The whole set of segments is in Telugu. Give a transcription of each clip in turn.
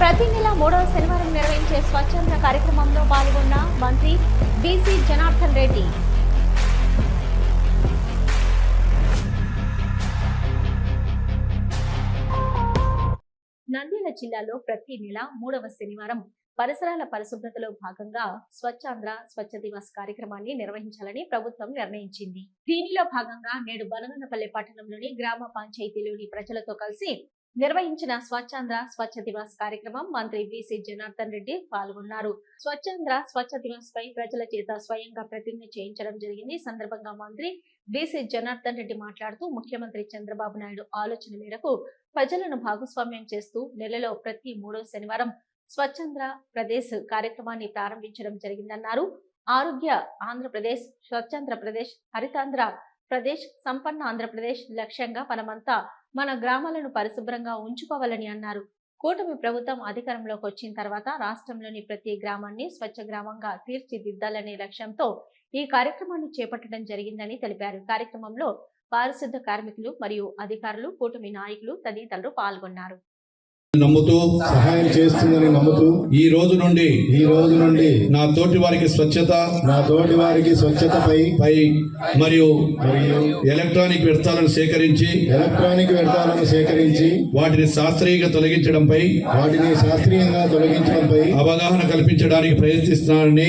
ప్రతి నెల మూడవ శనివారం నిర్వహించే స్వచ్ఛంద కార్యక్రమంలో పాల్గొన్న మంత్రి బీసీ జనార్దన్ రెడ్డి. నంద్యాల జిల్లాలో ప్రతి నెల మూడవ శనివారం పరిసరాల పరిశుభ్రతలో భాగంగా స్వచ్ఛాంధ్ర స్వచ్ఛ దివస్ కార్యక్రమాన్ని నిర్వహించాలని ప్రభుత్వం నిర్ణయించింది. దీనిలో భాగంగా నేడు బనగనపల్లి పట్టణంలోని గ్రామ పంచాయతీలోని ప్రజలతో కలిసి నిర్వహించిన స్వచ్ఛాంధ్ర స్వచ్ఛ దివాస్ కార్యక్రమం మంత్రి బీసీ జనార్దన్ రెడ్డి పాల్గొన్నారు. స్వచ్ఛాంధ్ర స్వచ్ఛ దివాస్ పై ప్రజల చేత స్వయంగా ప్రతిజ్ఞ చేయించడం జరిగింది. సందర్భంగా మంత్రి బీసీ జనార్దన్ రెడ్డి మాట్లాడుతూ ముఖ్యమంత్రి చంద్రబాబు నాయుడు ఆలోచన మేరకు ప్రజలను భాగస్వామ్యం చేస్తూ నెలలో ప్రతి మూడో శనివారం స్వచ్ఛంద్ర ప్రదేశ్ కార్యక్రమాన్ని ప్రారంభించడం జరిగిందన్నారు. ఆరోగ్య ఆంధ్రప్రదేశ్ స్వచ్ఛంద్ర ప్రదేశ్ హరితాంధ్ర ప్రదేశ్ సంపన్న ఆంధ్రప్రదేశ్ లక్ష్యంగా మనమంతా మన గ్రామాలను పరిశుభ్రంగా ఉంచుకోవాలని అన్నారు. కూటమి ప్రభుత్వం అధికారంలోకి వచ్చిన తర్వాత రాష్ట్రంలోని ప్రతి గ్రామాన్ని స్వచ్ఛ గ్రామంగా తీర్చిదిద్దాలనే లక్ష్యంతో ఈ కార్యక్రమాన్ని చేపట్టడం జరిగిందని తెలిపారు. కార్యక్రమంలో పారిశుద్ధ కార్మికులు మరియు అధికారులు కూటమి నాయకులు తదితరులు పాల్గొన్నారు. నమ్ముతూ సహాయం చేస్తుందని నమ్ముతూ ఈ రోజు నుండి ఈ రోజు నుండి నా తోటి వారికి స్వచ్ఛత నా తోటి వారికి స్వచ్ఛతపై పై మరియు మరియు ఎలక్ట్రానిక్ వ్యర్థాలను సేకరించి ఎలక్ట్రానిక్ వ్యర్థాలను సేకరించి వాటిని శాస్త్రీయంగా తొలగించడంపై వాటిని శాస్త్రీయంగా తొలగించడంపై అవగాహన కల్పించడానికి ప్రయత్నిస్తున్నానని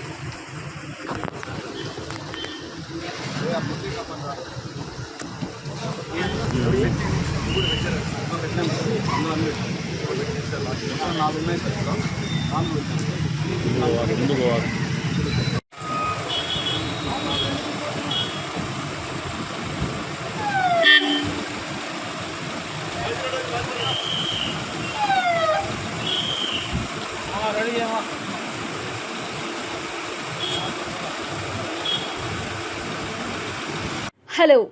Hello.